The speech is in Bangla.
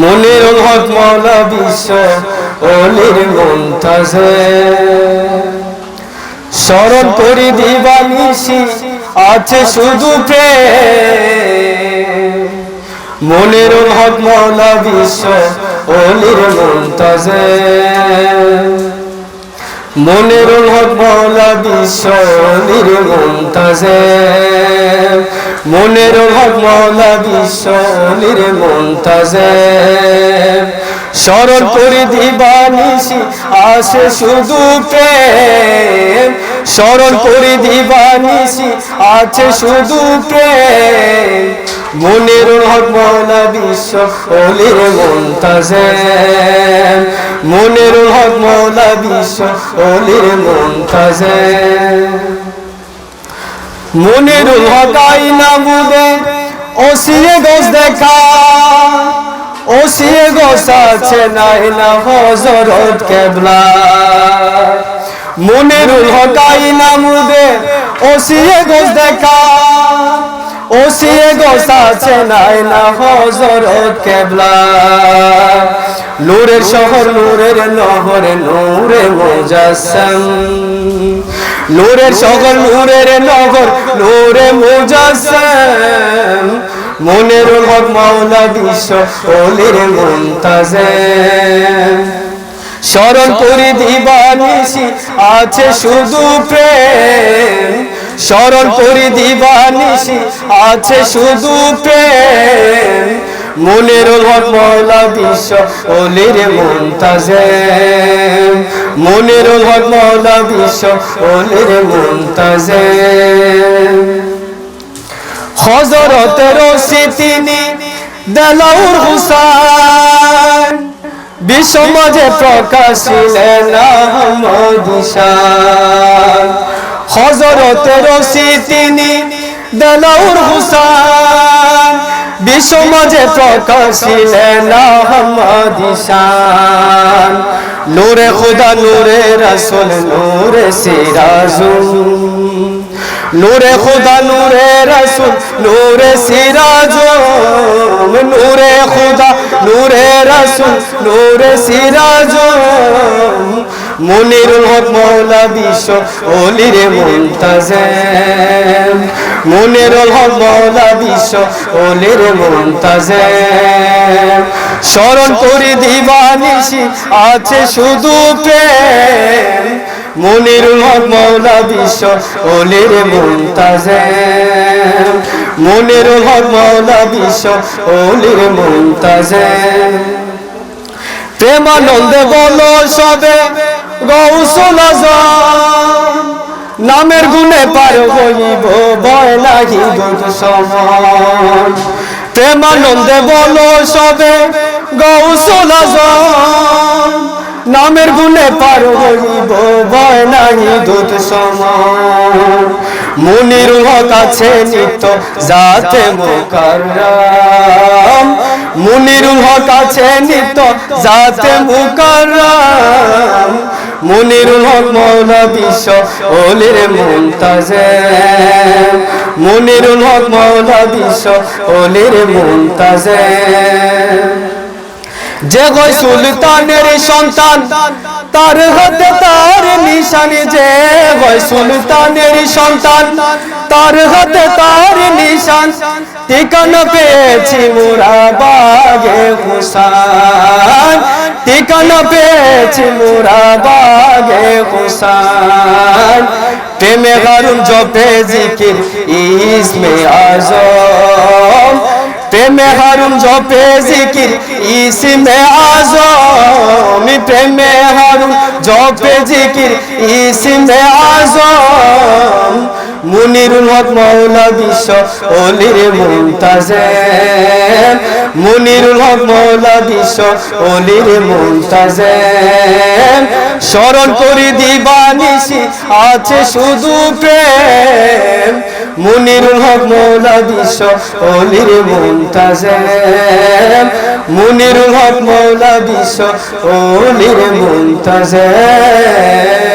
মনির মৌলা বিশ্ব অলির মন্তাজে। স্মরণ করি দিবানিসি আছে শুধু প্রেম। মনের হক মৌলা বিশ্ব অলির মন্তাজে। মনের হক মৌলা বিশ্ব অলির মন্তাজে। মনের হক মৌলা বিশ্ব অলির মন্তাজে। স্মরণ করে দিবানিসি আসে শুধু প্রেম। স্মরণ করে দিবানিসি আছে শুধু প্রেম। মনের মৌলা বিশ্ব অলির মন্তাজে। মনের মৌলা বিশ্ব অলির মন্তাজে। মনের হক আইনা মুদে ওসিয়ে গোস দেখা ওসিয়ে গোস আছে নাই না হজরত কেবলা। মনের হক আইনা মুদে ওসিয়ে গোস দেখা ওসিয়ে গোস আছে নাই না হজরত কেবলা। নূরের শহর, নূরের নহর, নূরে মোজাসম নূরের শহর নূরের নগর, নূরে মোজাসম মনের হক মাওলা বিশ্ব অলির মুনতাজে স্মরণ করি দিবানিসি আছে শুধু প্রেম। স্মরণ করি দিবানিসি আছে শুধু প্রেম। মনের হক মৌলা বিশ্ব অলির মুনতাজে মনের মৌলা বিশ্ব অলির মুনতাজে। হজরতের তিনি দেলাউর হুসাইন বিশ্বমাজে প্রকাশিলেন হজরতের তিনি দেলাউর হুসাইন বিশ্বমাজে প্রকাশিলেন আহমদ ঈশান নূরে খুদা, নূরে রসুল, নূরে সিরাজুল নূরে খুদা, নূরে রসুল, নূরে সিরাজ। নূরে খুদা, নূরে রসুল, নূরে সিরাজ। মনিরুল হক মৌলা বিশ্ব অলির মুনতাজে মনিরুল হক মৌলা বিশ্ব অলির মুনতাজে স্মরণ করি দিবানিসি আছে শুধু প্রেম। মনিরুল হক মৌলা বিশ্ব, অলির মুনতাজে মনিরুল হক মৌলা বিশ্ব, অলির মুনতাজে প্রেমানন্দে বলো সবে, গৌসল নামের গুণে পার ভয় লাগি দুধ সমান প্রেমানন্দে বলো সবে নামের গুণে পার হইব, ভয় নাহি দুধ সমান। মুনির কাছে নিত্য যাতে মুকাররাম। মুনির কাছে নিত্য যাতে মুকাররাম। মুনিরুল হক মৌলা বিশ্ব অলির মুনতাজে। মুনিরুল হক মৌলা বিশ্ব অলির মুনতাজে। যে গয় সুলতানের সন্তান তার হাতে তার নিশানি যে গয় সুলতানের সন্তান তার হাতে তার নিশান ঠিকানা পেয়েছি মোরা বাগে হুসান ঠিকানা পেয়েছি মোরা বাগে হুসান প্রেমে গারুন জপে জিকির ইসমে আজম। প্রেমে হারুন জপে জিকির, ইসমে আজম প্রেমে হারুন জপে জিকির, ইসমে আজম। মুনিরুল হক মৌলা বিশ্ব অলির মুনতাজে মুনিরুল হক মৌলা বিশ্ব অলির মুনতাজে স্মরণ করি দিবানিসি আছে শুধু প্রেম। মুনিরুল হক মৌলা বিশ্ব অলির মুনতাজে। মুনির হক মৌলা বিশ্ব অলির মুনতাজে।